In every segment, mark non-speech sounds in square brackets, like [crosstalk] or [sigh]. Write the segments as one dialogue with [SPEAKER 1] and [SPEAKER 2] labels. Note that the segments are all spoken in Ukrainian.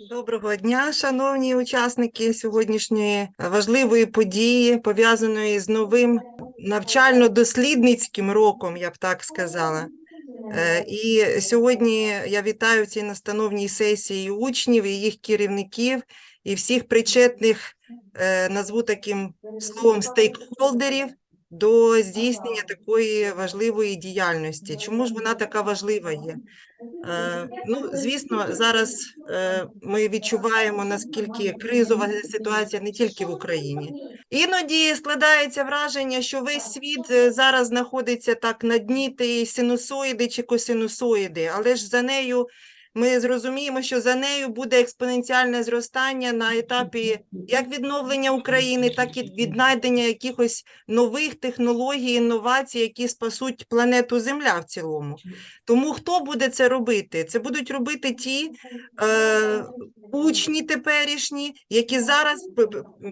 [SPEAKER 1] Доброго дня, шановні учасники сьогоднішньої важливої події, пов'язаної з новим навчально-дослідницьким роком, я б так сказала. Е, І сьогодні я вітаю в цій настановній сесії учнів і їх керівників, і всіх причетних, е, назву таким словом, стейкхолдерів до здійснення такої важливої діяльності. Чому ж вона така важлива є? Е, Ну, звісно, зараз е, ми відчуваємо, наскільки кризова ситуація не тільки в Україні. Іноді складається враження, що весь світ е, зараз знаходиться так на дні тієї синусоїди чи косинусоїди, але ж за нею ми зрозуміємо, що за нею буде експоненціальне зростання на етапі як відновлення України, так і віднайдення якихось нових технологій, інновацій, які спасуть планету Земля в цілому. Тому хто буде це робити? Це будуть робити ті е, учні теперішні, які зараз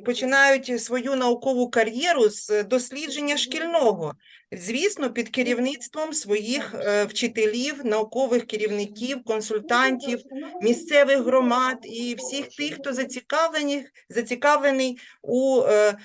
[SPEAKER 1] починають свою наукову кар'єру з дослідження шкільного. Звісно, під керівництвом своїх е, вчителів, наукових керівників, консультантів, місцевих громад і всіх тих, хто зацікавлені, зацікавлений у е,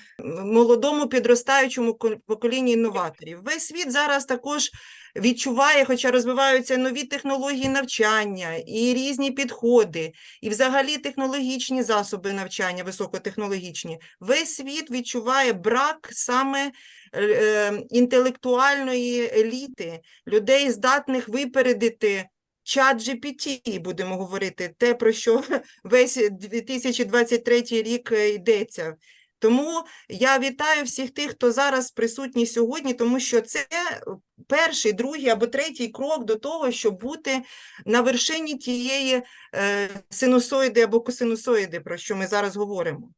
[SPEAKER 1] молодому підростаючому ко- поколінні інноваторів. Весь світ зараз також відчуває, хоча розвиваються нові технології навчання і різні підходи, і взагалі технологічні засоби навчання, високотехнологічні. Весь світ відчуває брак саме інтелектуальної еліти, людей, здатних випередити чат GPT, будемо говорити, те, про що [laughs] весь 2023 рік е, йдеться. Тому я вітаю всіх тих, хто зараз присутній сьогодні, тому що це перший, другий або третій крок до того, щоб бути на вершині тієї е, синусоїди або косинусоїди, про що ми зараз говоримо.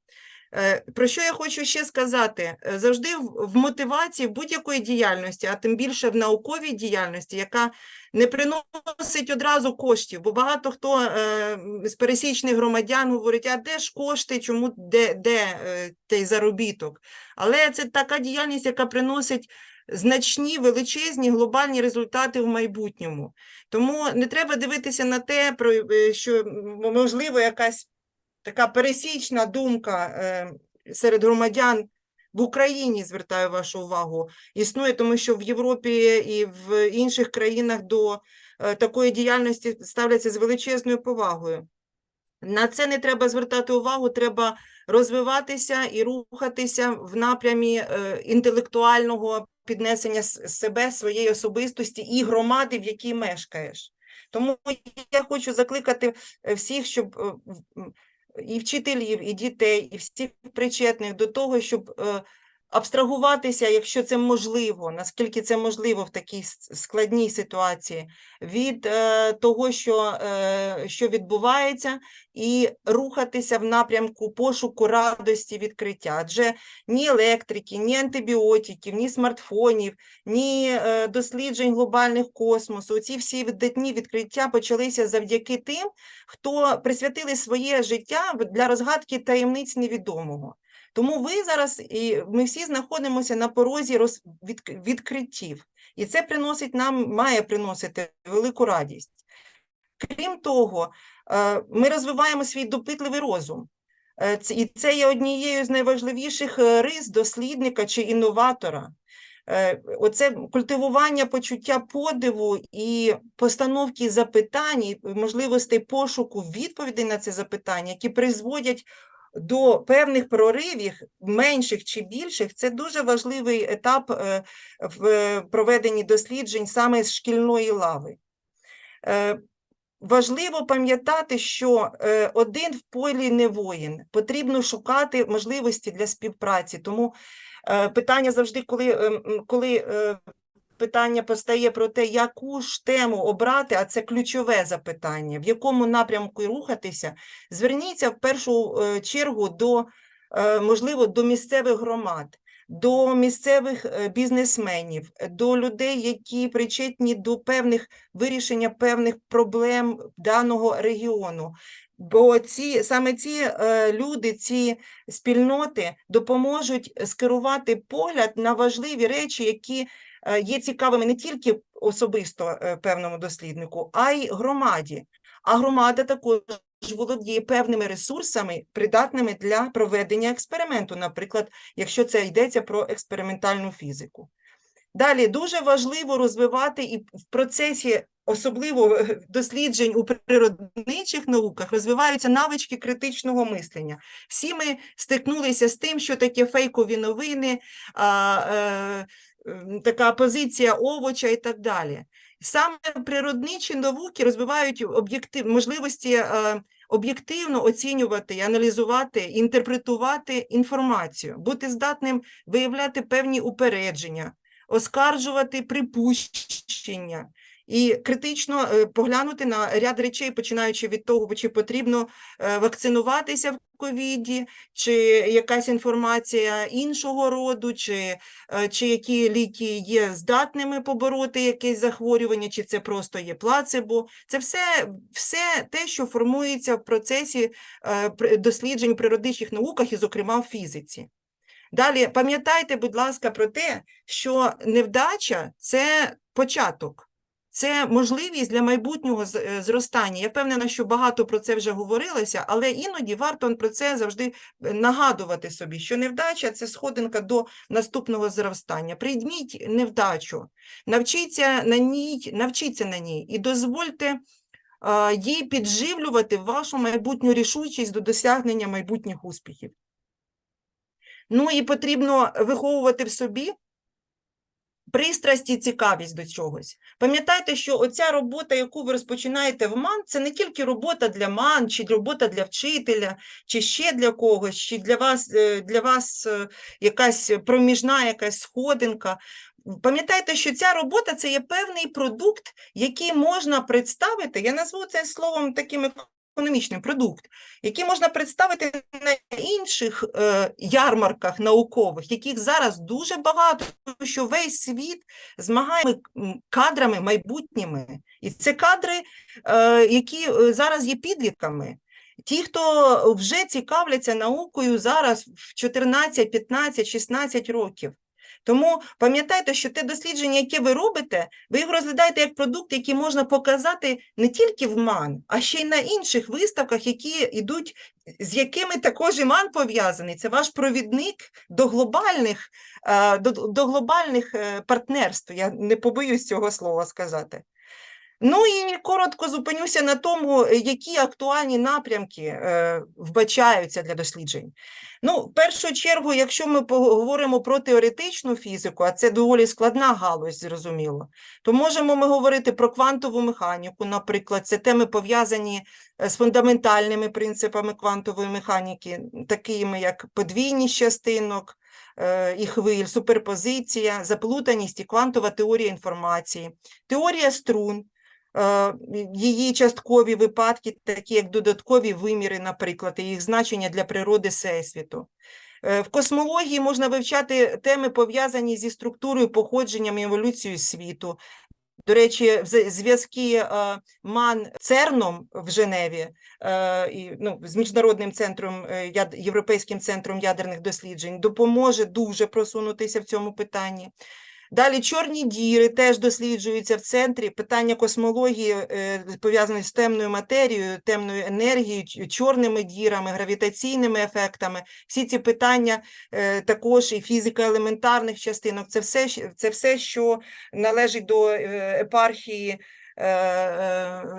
[SPEAKER 1] Е, Про що я хочу ще сказати? Е, Завжди в мотивації в будь-якої діяльності, а тим більше в науковій діяльності, яка не приносить одразу коштів, бо багато хто е, з пересічних громадян говорить, а де ж кошти, чому де, де той заробіток? Але це така діяльність, яка приносить значні, величезні глобальні результати в майбутньому. Тому не треба дивитися на те, про що можливо якась така пересічна думка е, серед громадян в Україні, звертаю вашу увагу, існує, тому що в Європі і в інших країнах до е, такої діяльності ставляться з величезною повагою. На це не треба звертати увагу, треба розвиватися і рухатися в напрямі е, інтелектуального піднесення себе, своєї особистості і громади, в якій мешкаєш. Тому я хочу закликати всіх, щоб і вчителів, і дітей, і всіх причетних до того, щоб е, абстрагуватися, якщо це можливо, наскільки це можливо в такій складній ситуації, від е, того, що, е, що відбувається, і рухатися в напрямку пошуку радості відкриття. Адже ні електрики, ні антибіотиків, ні смартфонів, ні е, досліджень глобальних космосу. Ці всі видатні відкриття почалися завдяки тим, хто присвятили своє життя для розгадки таємниць невідомого. Тому ви зараз і ми всі знаходимося на порозі роз... відк- відкриттів, і це приносить нам, має приносити велику радість. Крім того, е, ми розвиваємо свій допитливий розум. Е, І це є однією з найважливіших е, рис дослідника чи інноватора. Оце культивування почуття подиву і постановки запитань, можливостей пошуку відповідей на це запитання, які призводять до певних проривів, менших чи більших, це дуже важливий етап е, в проведенні досліджень саме з шкільної лави. Е, Важливо пам'ятати, що е, один в полі не воїн. Потрібно шукати можливості для співпраці. Тому питання завжди, коли, е, коли питання постає про те, яку ж тему обрати, а це ключове запитання, в якому напрямку рухатися, зверніться в першу е, чергу до, е, можливо, до місцевих громад. До місцевих е, бізнесменів, до людей, які причетні до певних вирішення певних проблем даного регіону. Бо ці саме ці люди, ці спільноти допоможуть скерувати погляд на важливі речі, які є цікавими не тільки особисто е, певному досліднику, а й громаді. А громада також володіє певними ресурсами, придатними для проведення експерименту, наприклад, якщо це йдеться про експериментальну фізику. Далі дуже важливо розвивати і в процесі, особливо е, досліджень у природничих науках, розвиваються навички критичного мислення. Всі ми стикнулися з тим, що таке фейкові новини, а, е, м, така позиція овоча і так далі. Саме природничі науки розвивають об'єктив, можливості е, об'єктивно оцінювати, аналізувати, інтерпретувати інформацію, бути здатним виявляти певні упередження, оскаржувати припущення і критично е, поглянути на ряд речей, починаючи від того, чи потрібно е, вакцинуватися в ковіді, чи якась інформація іншого роду, чи, е, чи які ліки є здатними побороти якесь захворювання, чи це просто є плацебо. Це все, все те, що формується в процесі досліджень у природничих науках, і, зокрема, в фізиці. Далі пам'ятайте, будь ласка, про те, що невдача це початок, це можливість для майбутнього е, зростання. Я впевнена, що багато про це вже говорилося, але іноді варто про це завжди е, нагадувати собі, що невдача це сходинка до наступного зростання. Прийміть невдачу, навчіться на ній, навчіться на ній і дозвольте е, їй підживлювати вашу майбутню рішучість до досягнення майбутніх успіхів. Ну і потрібно виховувати в собі пристрасть і цікавість до чогось. Пам'ятайте, що оця робота, яку ви розпочинаєте в МАН, це не тільки робота для МАН, чи робота для вчителя, чи ще для когось, чи для вас, е, для вас е, якась проміжна якась сходинка. Пам'ятайте, що ця робота це є певний продукт, який можна представити. Я назву це словом таким економічним продукт, який можна представити на інших е, ярмарках наукових, яких зараз дуже багато, тому що весь світ змагає кадрами майбутніми. І це кадри, е, які е, зараз є підлітками. Ті, хто вже цікавляться наукою зараз в 14, 15, 16 років. Тому пам'ятайте, що те дослідження, яке ви робите, ви його розглядаєте як продукт, який можна показати не тільки в МАН, а ще й на інших виставках, які йдуть, з якими також і МАН пов'язаний. Це ваш провідник до глобальних, е, до, до глобальних е, партнерств. Я не побоюсь цього слова сказати. Ну і коротко зупинюся на тому, е, які актуальні напрямки е, вбачаються для досліджень. Ну, в першу чергу, якщо ми поговоримо про теоретичну фізику, а це доволі складна галузь, зрозуміло, то можемо ми говорити про квантову механіку, наприклад, це теми пов'язані е, з фундаментальними принципами квантової механіки, такими як подвійність частинок і хвиль, суперпозиція, заплутаність і квантова теорія інформації, теорія струн, її часткові випадки, такі як додаткові виміри, наприклад, і їх значення для природи Всесвіту. Е, В космології можна вивчати теми, пов'язані зі структурою, походженням і еволюцією світу. До речі, зв'язки е, МАН ЦЕРНом в Женеві е, ну, з Міжнародним центром, е, Європейським центром ядерних досліджень допоможе дуже просунутися в цьому питанні. Далі чорні діри теж досліджуються в центрі. Питання космології е, пов'язані з темною матерією, темною енергією, чорними дірами, гравітаційними ефектами. Всі ці питання е, також і фізика елементарних частинок. Це все, це все, що належить до е, епархії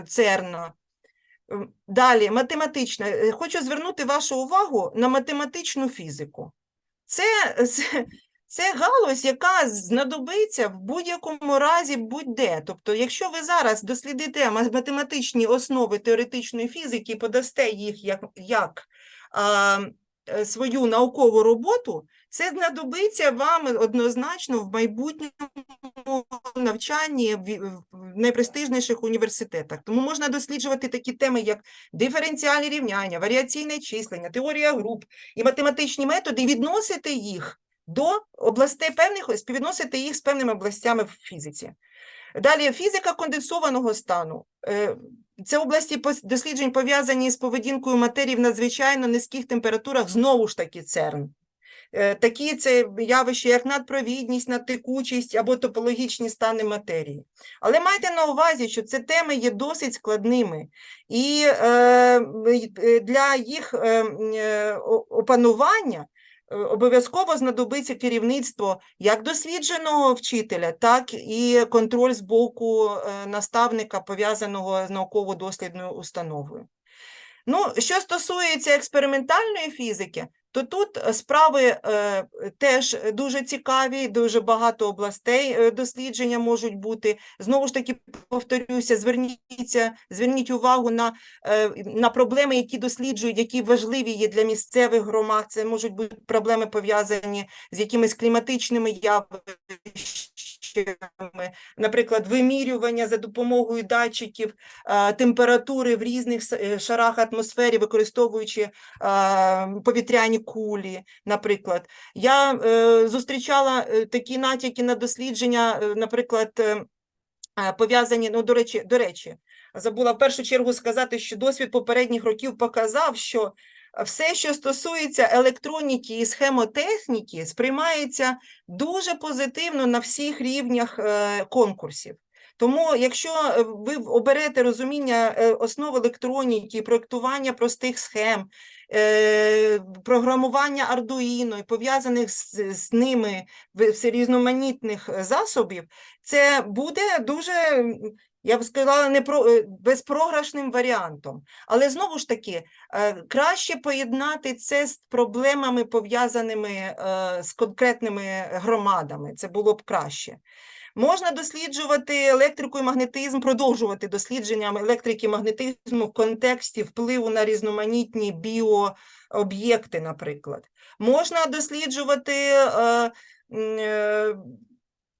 [SPEAKER 1] ЦЕРНа. Далі, математична. Хочу звернути вашу увагу на математичну фізику. Це, [laughs] це, це галузь, яка знадобиться в будь-якому разі будь-де. Тобто, якщо ви зараз дослідите ма- математичні основи теоретичної фізики і подасте їх як, як а, е, свою наукову роботу, це знадобиться вам однозначно в майбутньому навчанні в найпрестижніших університетах. Тому можна досліджувати такі теми, як диференціальні рівняння, варіаційне числення, теорія груп і математичні методи, і відносити їх до областей певних, співвідносити їх з певними областями в фізиці. Далі фізика конденсованого стану. Е, Це області досліджень пов'язані з поведінкою матерії в надзвичайно низьких температурах, знову ж таки ЦЕРН. Е, Такі це явища, як надпровідність, надтекучість або топологічні стани матерії. Але майте на увазі, що ці теми є досить складними, і е, е, для їх е, е, опанування е, обов'язково знадобиться керівництво як досвідченого вчителя, так і контроль з боку е, наставника, пов'язаного з науково-дослідною установою. Ну, що стосується експериментальної фізики, то тут е, справи е, теж дуже цікаві, дуже багато областей е, дослідження можуть бути. Знову ж таки, повторюся, зверніться, зверніть увагу на, на проблеми, які досліджують, які важливі є для місцевих громад. Це можуть бути проблеми пов'язані з якимись кліматичними явищами, наприклад, вимірювання за допомогою датчиків температури в різних е, шарах атмосфери, використовуючи повітряні кулі, наприклад. Я е, зустрічала е, такі натяки на дослідження, наприклад, пов'язані, ну, до речі, до речі, забула в першу чергу сказати, що досвід попередніх років показав, що все, що стосується електроніки і схемотехніки, сприймається дуже позитивно на всіх рівнях е, конкурсів. Тому, якщо е, ви оберете розуміння е, основ електроніки, проєктування простих схем, програмування Arduino і пов'язаних з, з ними різноманітних засобів, це буде дуже, я б сказала, не про, е, безпрограшним варіантом. Але знову ж таки, е, краще поєднати це з проблемами, пов'язаними е, з конкретними громадами. Це було б краще. Можна досліджувати електрику і магнетизм, продовжувати дослідження електрики і магнетизму в контексті впливу на різноманітні біооб'єкти, наприклад. Можна досліджувати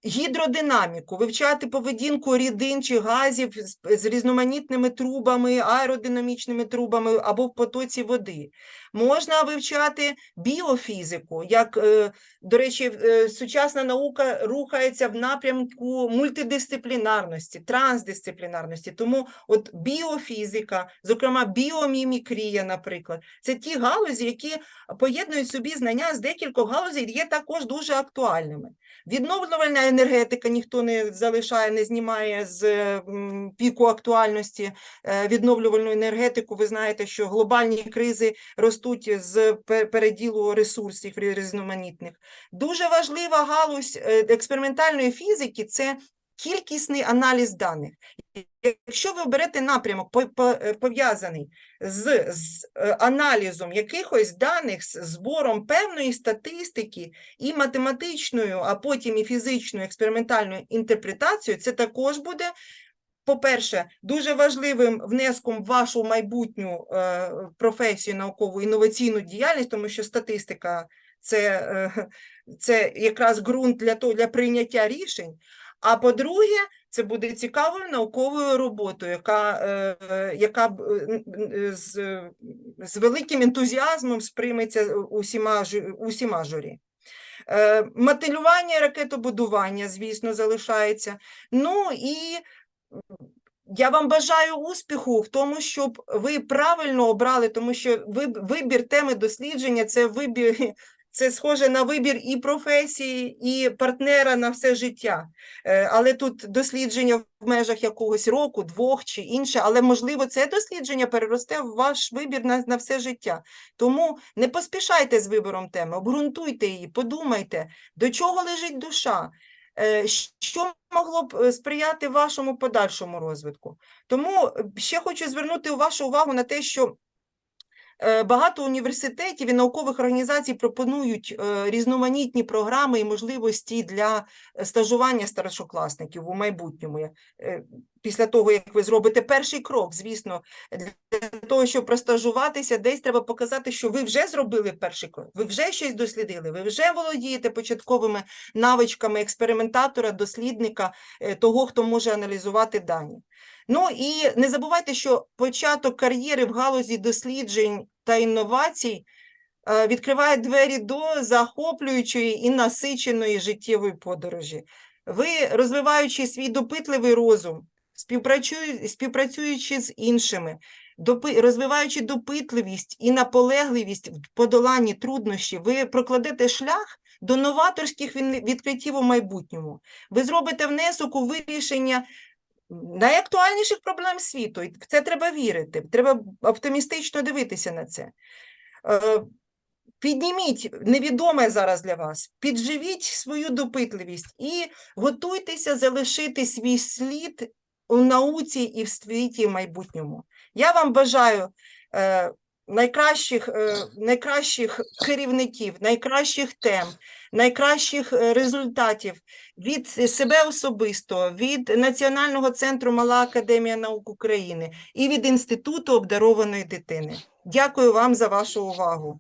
[SPEAKER 1] гідродинаміку, вивчати поведінку рідин чи газів з, різноманітними трубами, аеродинамічними трубами або в потоці води. Можна вивчати біофізику, як, е, до речі, е, сучасна наука рухається в напрямку мультидисциплінарності, трансдисциплінарності. Тому от біофізика, зокрема біомімікрія, наприклад, це ті галузі, які поєднують собі знання з декількох галузей, є також дуже актуальними. Відновлювальна енергетика ніхто не залишає, не знімає з піку актуальності е, відновлювальну енергетику. Ви знаєте, що глобальні кризи ростуть з пе- переділу ресурсів різноманітних. Дуже важлива галузь е, експериментальної фізики це кількісний аналіз даних. Якщо ви берете напрямок е, пов'язаний з, з е, аналізом якихось даних, з збором певної статистики і математичною, а потім і фізичною експериментальною інтерпретацією, це також буде, по-перше, дуже важливим внеском в вашу майбутню е, професію наукову інноваційну діяльність, тому що статистика це, це якраз ґрунт для того, для прийняття рішень. А по-друге, це буде цікавою науковою роботою, яка, е, е, яка е, з, з великим ентузіазмом сприйметься усіма, усіма журі. Моделювання і ракетобудування, звісно, залишається. Ну і я вам бажаю успіху в тому, щоб ви правильно обрали, тому що виб- вибір теми дослідження це вибір, це схоже на вибір і професії, і партнера на все життя. Е, Але тут дослідження в межах якогось року, двох чи інше, але можливо це дослідження переросте в ваш вибір на, на все життя. Тому не поспішайте з вибором теми, обґрунтуйте її, подумайте, до чого лежить душа. Е, Що могло б е, сприяти вашому подальшому розвитку? Тому ще хочу звернути вашу увагу на те, що багато університетів і наукових організацій пропонують е, різноманітні програми і можливості для е, стажування старшокласників у майбутньому. Е, Після того, як ви зробите перший крок, звісно, для того, щоб простажуватися, десь треба показати, що ви вже зробили перший крок, ви вже щось дослідили, ви вже володієте початковими навичками експериментатора, дослідника, е, того, хто може аналізувати дані. Ну і не забувайте, що початок кар'єри в галузі досліджень та інновацій е, відкриває двері до захоплюючої і насиченої життєвої подорожі. Ви, розвиваючи свій допитливий розум, співпрацюючи з іншими, розвиваючи допитливість і наполегливість в подоланні труднощів, ви прокладете шлях до новаторських відкриттів у майбутньому. Ви зробите внесок у вирішення найактуальніших проблем світу. І в це треба вірити. Треба оптимістично дивитися на це. Е, Підніміть невідоме зараз для вас, підживіть свою допитливість і готуйтеся залишити свій слід у науці і в світі в майбутньому. Я вам бажаю е, найкращих, е, найкращих керівників, найкращих тем, найкращих е, результатів від себе особисто, від Національного центру Мала Академія наук України і від Інституту обдарованої дитини. Дякую вам за вашу увагу.